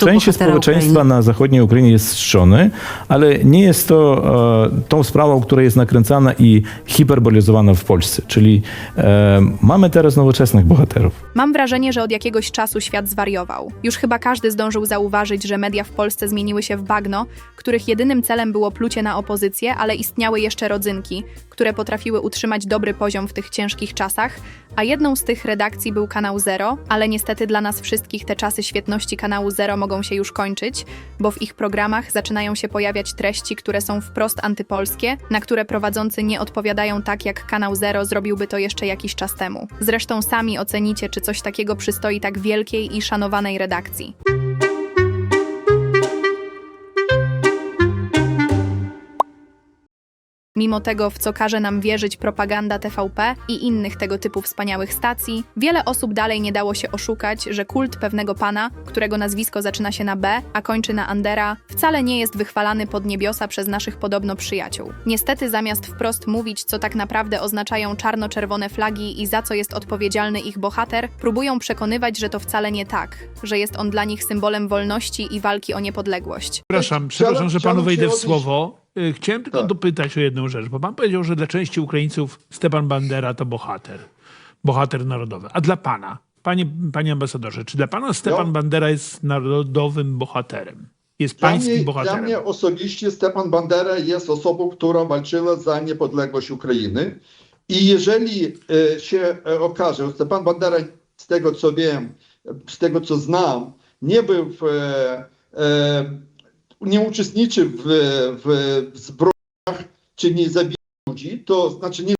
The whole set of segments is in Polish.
Część społeczeństwa Ukrainy. na zachodniej Ukrainie jest strzony, ale nie jest to e, tą sprawą, która jest nakręcana i hiperbolizowana w Polsce. Czyli e, mamy teraz nowoczesnych bohaterów. Mam wrażenie, że od jakiegoś czasu świat zwariował. Już chyba każdy zdążył zauważyć, że media w Polsce zmieniły się w bagno, których jedynym celem było plucie na opozycję, ale istniały jeszcze rodzynki, które potrafiły utrzymać dobry poziom w tych ciężkich czasach, a jedną z tych redakcji był kanał Zero, ale niestety dla nas wszystkich te czasy świetności kanału Zero mogą się już kończyć, bo w ich programach zaczynają się pojawiać treści, które są wprost antypolskie, na które prowadzący nie odpowiadają tak, jak kanał Zero zrobiłby to jeszcze jakiś czas temu. Zresztą sami ocenicie, czy coś takiego przystoi tak wielkiej i szanowanej redakcji. Mimo tego, w co każe nam wierzyć propaganda TVP i innych tego typu wspaniałych stacji, wiele osób dalej nie dało się oszukać, że kult pewnego pana, którego nazwisko zaczyna się na B, a kończy na Andera, wcale nie jest wychwalany pod niebiosa przez naszych podobno przyjaciół. Niestety, zamiast wprost mówić, co tak naprawdę oznaczają czarno-czerwone flagi i za co jest odpowiedzialny ich bohater, próbują przekonywać, że to wcale nie tak, że jest on dla nich symbolem wolności i walki o niepodległość. Przepraszam, przepraszam, że panu wejdę w słowo. Y, Chciałem tylko Tak. dopytać o jedną rzecz, bo pan powiedział, że dla części Ukraińców Stepan Bandera to bohater, bohater narodowy. A dla pana, panie, panie ambasadorze, czy dla pana Stepan Ja- Bandera jest narodowym bohaterem? Jest Dla pańskim mnie, dla bohaterem? mnie osobiście Stepan Bandera jest osobą, która walczyła za niepodległość Ukrainy. I jeżeli e, się e, okaże, że Stepan Bandera, z tego co wiem, z tego co znam, nie był w, e, e, nie uczestniczy w, w zbrojach, czy nie zabijał ludzi, to znaczy nie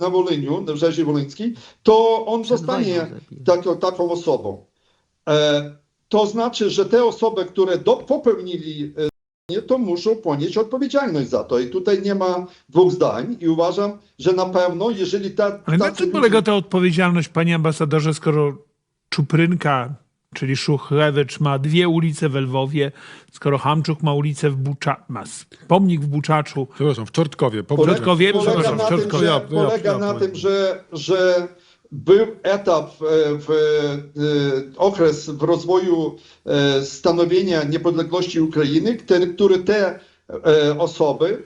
na Woliniu, na Rzezi Wolyńskiej, to on zostanie taką, taką osobą. E, to znaczy, że te osoby, które do, popełnili e, to muszą ponieść odpowiedzialność za to. I tutaj nie ma dwóch zdań i uważam, że na pewno, jeżeli ta... Ale na czym polega ta odpowiedzialność, panie ambasadorze, skoro Czuprynka, czyli Szuchlewicz ma dwie ulice w Lwowie, skoro Hamczuk ma ulicę w Bucza, ma pomnik w Buczaczu, Przepraszam, w Czortkowie. Po Polega, Czortkowie, polega przepraszam, na, w tym, Czortkowie. że, Ja- ja- polega na tym, że, że był etap, e, w, e, okres w rozwoju e, stanowienia niepodległości Ukrainy, który, który te e, osoby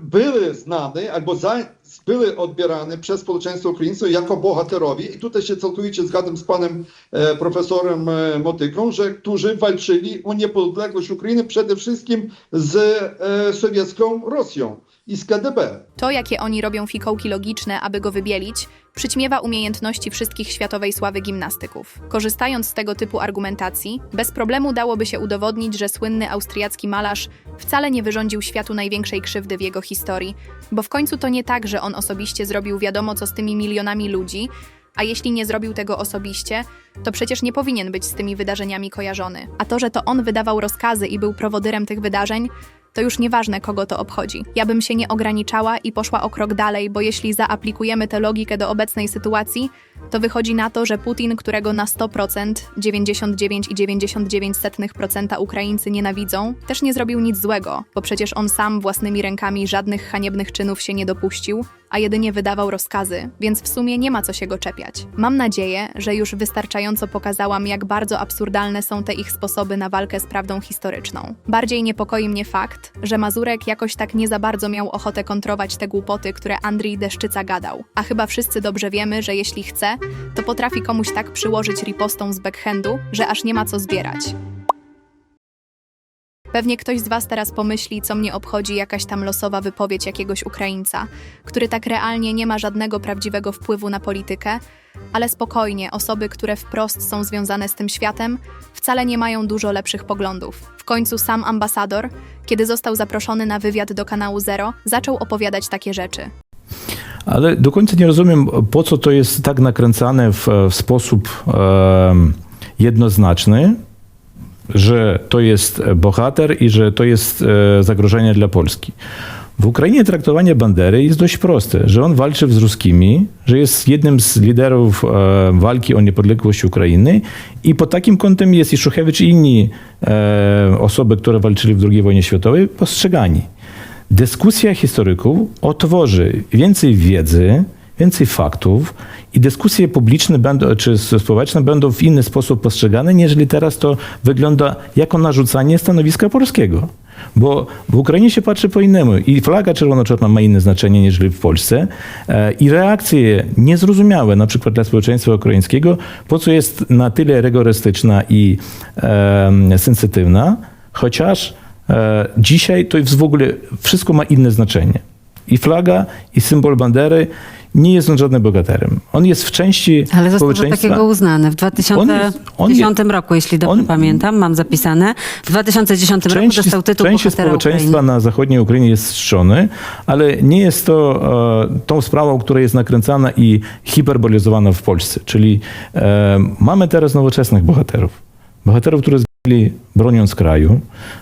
były znane albo za, były odbierane przez społeczeństwo ukraińskie jako bohaterowie i tutaj się całkowicie zgadzam z panem e, profesorem e, Motyką, że którzy walczyli o niepodległość Ukrainy przede wszystkim z e, sowiecką Rosją i z KDB. To, jakie oni robią fikołki logiczne, aby go wybielić, przyćmiewa umiejętności wszystkich światowej sławy gimnastyków. Korzystając z tego typu argumentacji, bez problemu dałoby się udowodnić, że słynny austriacki malarz wcale nie wyrządził światu największej krzywdy w jego historii, bo w końcu to nie tak, że on osobiście zrobił wiadomo co z tymi milionami ludzi, a jeśli nie zrobił tego osobiście, to przecież nie powinien być z tymi wydarzeniami kojarzony. A to, że to on wydawał rozkazy i był prowodyrem tych wydarzeń, to już nieważne, kogo to obchodzi. Ja bym się nie ograniczała i poszła o krok dalej, bo jeśli zaaplikujemy tę logikę do obecnej sytuacji, to wychodzi na to, że Putin, którego na 100%, 99,99% Ukraińcy nienawidzą, też nie zrobił nic złego, bo przecież on sam własnymi rękami żadnych haniebnych czynów się nie dopuścił, a jedynie wydawał rozkazy, więc w sumie nie ma co się go czepiać. Mam nadzieję, że już wystarczająco pokazałam, jak bardzo absurdalne są te ich sposoby na walkę z prawdą historyczną. Bardziej niepokoi mnie fakt, że Mazurek jakoś tak nie za bardzo miał ochotę kontrować te głupoty, które Andrii Deszczyca gadał. A chyba wszyscy dobrze wiemy, że jeśli chce, to potrafi komuś tak przyłożyć ripostą z backhandu, że aż nie ma co zbierać. Pewnie ktoś z Was teraz pomyśli, co mnie obchodzi jakaś tam losowa wypowiedź jakiegoś Ukraińca, który tak realnie nie ma żadnego prawdziwego wpływu na politykę, ale spokojnie, osoby, które wprost są związane z tym światem, wcale nie mają dużo lepszych poglądów. W końcu sam ambasador, kiedy został zaproszony na wywiad do kanału Zero, zaczął opowiadać takie rzeczy. Ale do końca nie rozumiem, po co to jest tak nakręcane w, w sposób em, jednoznaczny, że to jest bohater i że to jest e, zagrożenie dla Polski. W Ukrainie traktowanie Bandery jest dość proste, że on walczy z ruskimi, że jest jednym z liderów e, walki o niepodległość Ukrainy i pod takim kątem jest i Szuchewicz i inni e, osoby, które walczyli w II wojnie światowej, postrzegani. Dyskusja historyków otworzy więcej wiedzy, więcej faktów i dyskusje publiczne będą, czy społeczne będą w inny sposób postrzegane, niżeli teraz to wygląda jako narzucanie stanowiska polskiego. Bo w Ukrainie się patrzy po innemu i flaga czerwono-czarna ma inne znaczenie niż w Polsce e, i reakcje niezrozumiałe, na przykład dla społeczeństwa ukraińskiego, po co jest na tyle rygorystyczna i e, sensytywna, chociaż e, dzisiaj to w ogóle, wszystko ma inne znaczenie. I flaga, i symbol bandery nie jest on żadnym bogaterem. On jest w części Ale został za takiego uznany w 2010 On jest- on jest- roku, jeśli dobrze on- pamiętam, mam zapisane. W 2010 roku części, dostał tytuł bohatera społeczeństwa Ukrainy. na zachodniej Ukrainie jest czczony, ale nie jest to e, tą sprawą, która jest nakręcana i hiperbolizowana w Polsce. Czyli e, mamy teraz nowoczesnych bohaterów. Bohaterów, którzy zginęli broniąc kraju,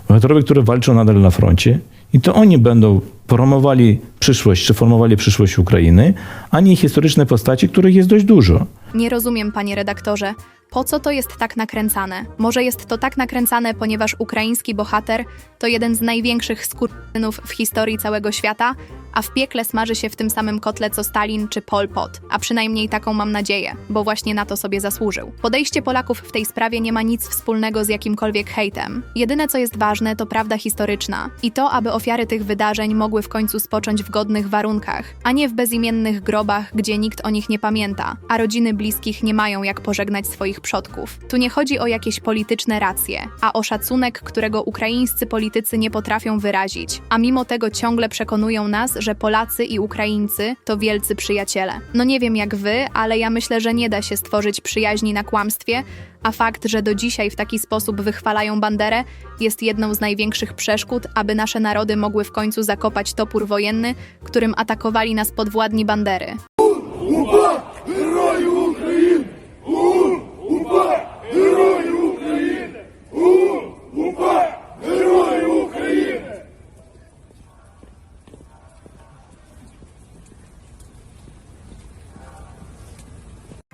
bohaterowie, którzy walczą nadal na froncie i to oni będą promowali przyszłość, czy formowali przyszłość Ukrainy, a nie historyczne postaci, których jest dość dużo. Nie rozumiem, panie redaktorze, po co to jest tak nakręcane? Może jest to tak nakręcane, ponieważ ukraiński bohater to jeden z największych skurczynów w historii całego świata, a w piekle smaży się w tym samym kotle co Stalin czy Pol Pot. A przynajmniej taką mam nadzieję, bo właśnie na to sobie zasłużył. Podejście Polaków w tej sprawie nie ma nic wspólnego z jakimkolwiek hejtem. Jedyne co jest ważne to prawda historyczna i to, aby ofiary tych wydarzeń mogły w końcu spocząć w godnych warunkach, a nie w bezimiennych grobach, gdzie nikt o nich nie pamięta, a rodziny bliskich nie mają jak pożegnać swoich przodków. Tu nie chodzi o jakieś polityczne racje, a o szacunek, którego ukraińscy politycy nie potrafią wyrazić, a mimo tego ciągle przekonują nas, że Polacy i Ukraińcy to wielcy przyjaciele. No nie wiem jak wy, ale ja myślę, że nie da się stworzyć przyjaźni na kłamstwie, a fakt, że do dzisiaj w taki sposób wychwalają Banderę, jest jedną z największych przeszkód, aby nasze narody mogły w końcu zakopać topór wojenny, którym atakowali nas podwładni Bandery.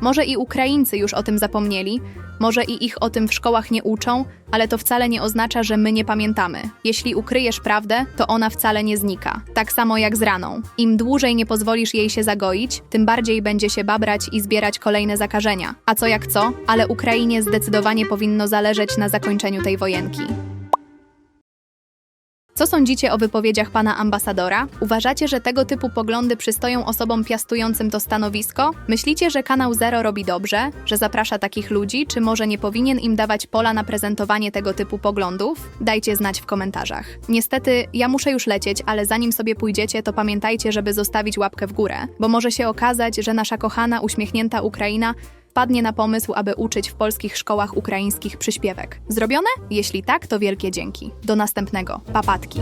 Może i Ukraińcy już o tym zapomnieli, może i ich o tym w szkołach nie uczą, ale to wcale nie oznacza, że my nie pamiętamy. Jeśli ukryjesz prawdę, to ona wcale nie znika. Tak samo jak z raną. Im dłużej nie pozwolisz jej się zagoić, tym bardziej będzie się babrać i zbierać kolejne zakażenia. A co jak co, ale Ukrainie zdecydowanie powinno zależeć na zakończeniu tej wojenki. Co sądzicie o wypowiedziach pana ambasadora? Uważacie, że tego typu poglądy przystoją osobom piastującym to stanowisko? Myślicie, że kanał Zero robi dobrze, że zaprasza takich ludzi, czy może nie powinien im dawać pola na prezentowanie tego typu poglądów? Dajcie znać w komentarzach. Niestety, ja muszę już lecieć, ale zanim sobie pójdziecie, to pamiętajcie, żeby zostawić łapkę w górę, bo może się okazać, że nasza kochana, uśmiechnięta Ukraina wpadnie na pomysł, aby uczyć w polskich szkołach ukraińskich przyśpiewek. Zrobione? Jeśli tak, to wielkie dzięki. Do następnego. Papatki.